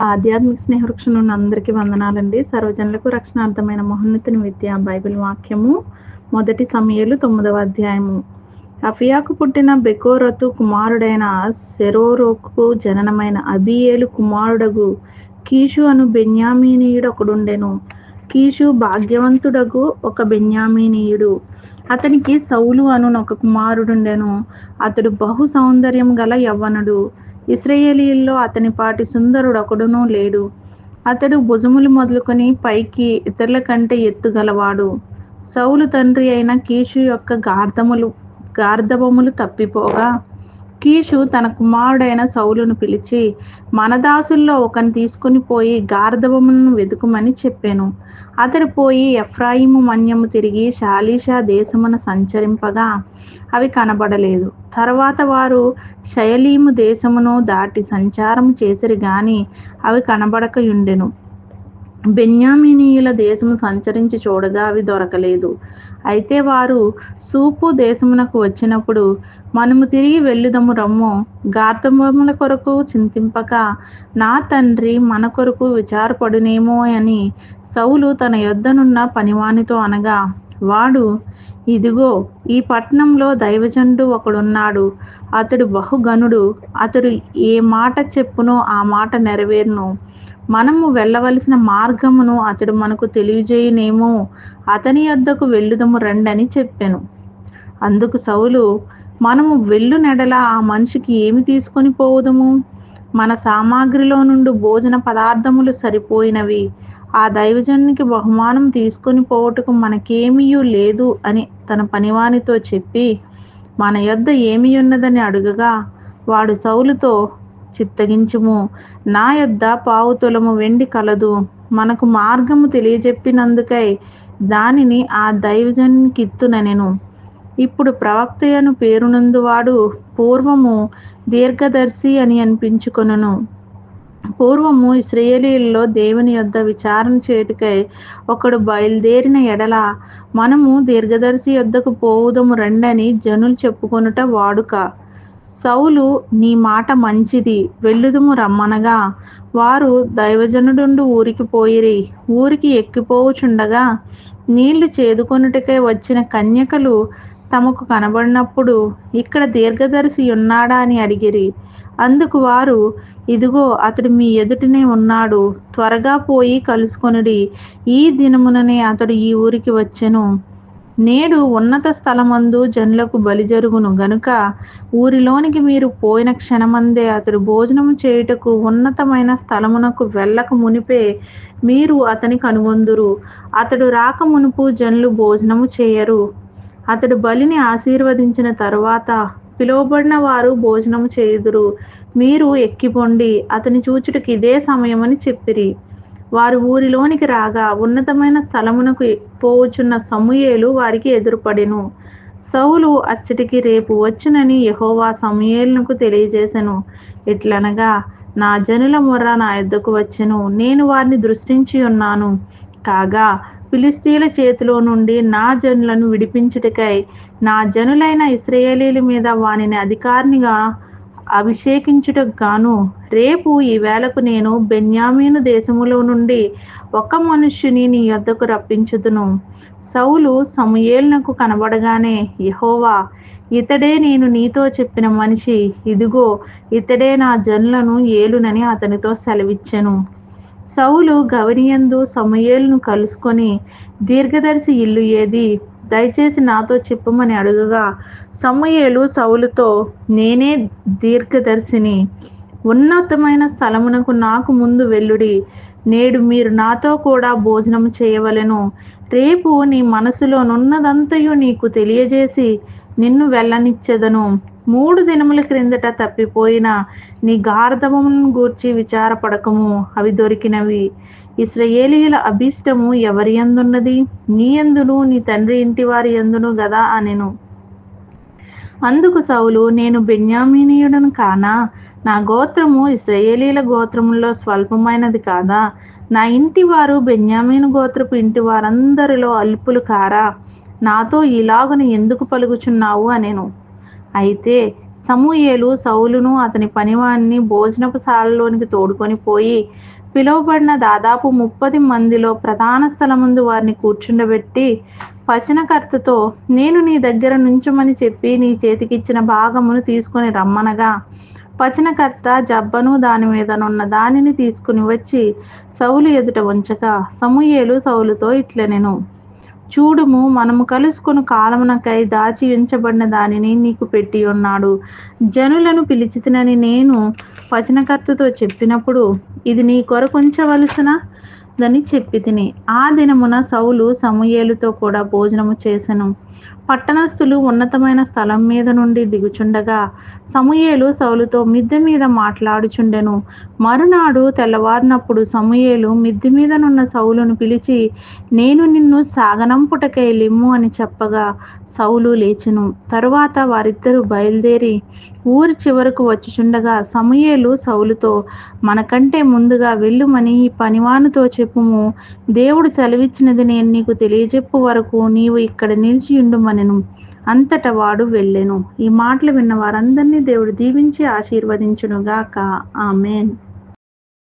ఆధ్యాత్మిక స్నేహవృక్షం ఉన్న అందరికీ వందనాలండి. సర్వజనులకు రక్షణార్థమైన మహోన్నతుని విద్య బైబిల్ వాక్యము మొదటి సమయలు తొమ్మిదవ అధ్యాయము. అఫియాకు పుట్టిన బెకోరతు కుమారుడైన సెరోరోకు జననమైన అబియేలు కుమారుడగు కీషు అను బెన్యామీనీయుడు ఒకడుండెను. కీషు భాగ్యవంతుడగు ఒక బెన్యామీనీయుడు. అతనికి సౌలు అను ఒక కుమారుడుండెను. అతడు బహు సౌందర్యం గల యవ్వనుడు. ఇస్రయేలీల్లో అతని పాటి సుందరుడొకడునూ లేడు. అతడు భుజములు మొదలుకొని పైకి ఇతరుల కంటే ఎత్తుగలవాడు. సౌలు తండ్రి అయిన కీషు యొక్క గార్ధములు గార్ధవములు తప్పిపోగా కీషు తన కుమారుడైన సౌలును పిలిచి మనదాసుల్లో ఒకని తీసుకుని పోయి గార్ధబములను వెతుకుమని చెప్పాను. అతడు పోయి ఎఫ్రాయిము మన్యము తిరిగి శాలీషా దేశమున సంచరింపగా అవి కనబడలేదు. తర్వాత వారు శయలీము దేశమును దాటి సంచారం చేసిరి గాని అవి కనబడకయుండెను. బెన్యామినీయుల దేశము సంచరించి చూడగా అవి దొరకలేదు. అయితే వారు సూపు దేశమునకు వచ్చినప్పుడు మనము తిరిగి వెళ్ళుదము రమ్ము గార్తముల కొరకు చింతింపక నా తండ్రి మన కొరకు విచారపడునేమో అని సౌలు తన యొద్దనున్న పనివానితో అనగా వాడు ఇదిగో ఈ పట్టణంలో దైవజండు ఒకడున్నాడు. అతడు బహుగనుడు అతడు ఏ మాట చెప్పునో ఆ మాట నెరవేరును. మనము వెళ్ళవలసిన మార్గమును అతడు మనకు తెలియజేయనేమో. అతని యొద్దకు వెళ్ళుదము రండని చెప్పాను. అందుకు సౌలు మనము వెళ్ళు నెడల ఆ మనిషికి ఏమి తీసుకొని పోవుదము? మన సామాగ్రిలో నుండి భోజన పదార్థములు సరిపోయినవి. ఆ దైవజనునికి బహుమానం తీసుకొని పోవటకు మనకేమీయూ లేదు అని తన పనివానితో చెప్పి మన యొద్ద ఏమి ఉన్నదని అడుగగా వాడు సౌలుతో చిత్తగించుము నా యొద్ద పావుతులము వెండి కలదు. మనకు మార్గము తెలియజెప్పినందుకై దానిని ఆ దైవజనునికి ఇత్తుననెను ఇప్పుడు ప్రవక్తయను పేరునందువాడు పూర్వము దీర్ఘదర్శి అని అనిపించుకొనను. పూర్వము ఇస్రాయేలీల్లో దేవుని యొద్ద విచారణ చేటుకై ఒకడు బయలుదేరిన ఎడల మనము దీర్ఘదర్శి యొద్దకు పోవుదము రండని జనులు చెప్పుకొనుట వాడుక. సౌలు నీ మాట మంచిది వెళ్ళుదుము రమ్మనగా. వారు దైవజనుడుండు ఊరికి పోయిరి. ఊరికి ఎక్కిపోవుచుండగా నీళ్ళు చేదుకొనుటకై వచ్చిన కన్యకలు తమకు కనబడినప్పుడు ఇక్కడ దీర్ఘదర్శి ఉన్నాడా అని అడిగిరి. అందుకు వారు ఇదిగో అతడు మీ ఎదుటనే ఉన్నాడు. త్వరగా పోయి కలుసుకొనుడి. ఈ దినముననే అతడు ఈ ఊరికి వచ్చెను. నేడు ఉన్నత స్థలమందు జనులకు బలి జరుగును గనుక ఊరిలోనికి మీరు పోయిన క్షణమందే అతడు భోజనము చేయుటకు ఉన్నతమైన స్థలమునకు వెళ్ళక మునిపే మీరు అతని కనుగొందురు. అతడు రాక మునుపు జనులు భోజనము చేయరు. అతడు బలిని ఆశీర్వదించిన తరువాత పిలువబడిన వారు భోజనము చేయుదురు. మీరు ఎక్కిపోండి అతని చూచుటకు ఇదే సమయమని చెప్పిరి. వారు ఊరిలోనికి రాగా ఉన్నతమైన స్థలమునకు పోవచ్చున్న సమూయేలు వారికి ఎదురుపడెను. సౌలు అచ్చటికి రేపు వచ్చునని యహోవా సమూయేలునకు తెలియజేశను ఎట్లనగా నా జనుల మొర్ర నా యొద్దకు వచ్చెను. నేను వారిని దృష్టించి ఉన్నాను. కాగా ఫిలిస్తీన్ల చేతిలో నుండి నా జనులను విడిపించుటకై నా జనులైన ఇస్రాయేలీల మీద వానిని అధికారినిగా అభిషేకించుటకు గాను రేపు ఈవేళకు నేను బెన్యామీను దేశములో నుండి ఒక మనుష్యుని నీ యొద్దకు రప్పించుదును. సౌలు సమయేలునకు కనబడగానే యహోవా ఇతడే నేను నీతో చెప్పిన మనిషి ఇదిగో ఇతడే నా జనులను ఏలునని అతనితో సెలవిచ్చెను. సౌలు గవనియందు సమయేలును కలుసుకొని దీర్ఘదర్శి ఇల్లు ఏది? దయచేసి నాతో చెప్పమని అడుగగా సమయేలు సౌలుతో నేనే దీర్ఘదర్శిని. ఉన్నతమైన స్థలమునకు నాకు ముందు వెల్లుడి నేడు మీరు నాతో కూడా భోజనం చేయవలెను. రేపు నీ మనసులోనున్నదంతయు నీకు తెలియజేసి నిన్ను వెళ్ళనిచ్చెదను. మూడు దినముల క్రిందట తప్పిపోయిన నీ గార్ధవములను గూర్చి విచారపడకము. అవి దొరికినవి. ఇస్రయేలీయుల అభీష్టము ఎవరి ఎందున్నది నీ ఎందును నీ తండ్రి ఇంటి వారి ఎందును గదా అనెను. అందుకు సౌలు నేను బెన్యామీనీయుడను కానా? నా గోత్రము ఇస్రయేలీల గోత్రములో స్వల్పమైనది కాదా? నా ఇంటి వారు బెన్యామీను గోత్రపు ఇంటి వారందరిలో అల్పులు కారా? నాతో ఇలాగున ఎందుకు పలుకుచున్నావు అనేను. అయితే సమూయేలు సౌలును అతని పనివాణ్ణి భోజనపు శాలలోనికి తోడుకొని పోయి పిలువబడిన దాదాపు ముప్పది మందిలో ప్రధాన స్థలముందు వారిని కూర్చుండబెట్టి వచనకర్తతో నేను నీ దగ్గర నుంచమని చెప్పి నీ చేతికిచ్చిన భాగమును తీసుకొని రమ్మనగా. వచనకర్త జబ్బను దాని మీదనున్న దానిని తీసుకుని వచ్చి సౌలు ఎదుట ఉంచగా సమూయేలు సౌలుతో ఇట్లనెను. చూడుము మనము కలుసుకుని కాలమునకై దాచి ఉంచబడిన దానిని నీకు పెట్టి ఉన్నాడు. జనులను పిలిచితినని నేను వచనకర్తతో చెప్పినప్పుడు ఇది నీ కొరకుంచవలసిన దని చెప్పి తిని. ఆ దినమున సౌలు సమూయేలుతో కూడా భోజనము చేసెను. పట్టణస్థులు ఉన్నతమైన స్థలం మీద నుండి దిగుచుండగా సమూయేలు సౌలుతో మిద్దె మీద మాట్లాడుచుండెను. మరునాడు తెల్లవారినప్పుడు సమూయేలు మిద్దె మీదనున్న సౌలును పిలిచి నేను నిన్ను సాగనంపుటకై లిమ్ము అని చెప్పగా సౌలు లేచెను. తరువాత వారిద్దరూ బయలుదేరి ఊరి చివరకు వచ్చుచుండగా సమూయేలు సౌలుతో మనకంటే ముందుగా వెళ్ళుమని ఈ పనివానితో చెప్పుము. దేవుడు సెలవిచ్చినది నేను నీకు తెలియజెప్పు వరకు నీవు ఇక్కడ నిలిచి ఉండుమనెను అంతట వాడు వెళ్ళెను. ఈ మాటలు విన్న వారందరినీ దేవుడు దీవించి ఆశీర్వదించునుగాక. ఆమెన్.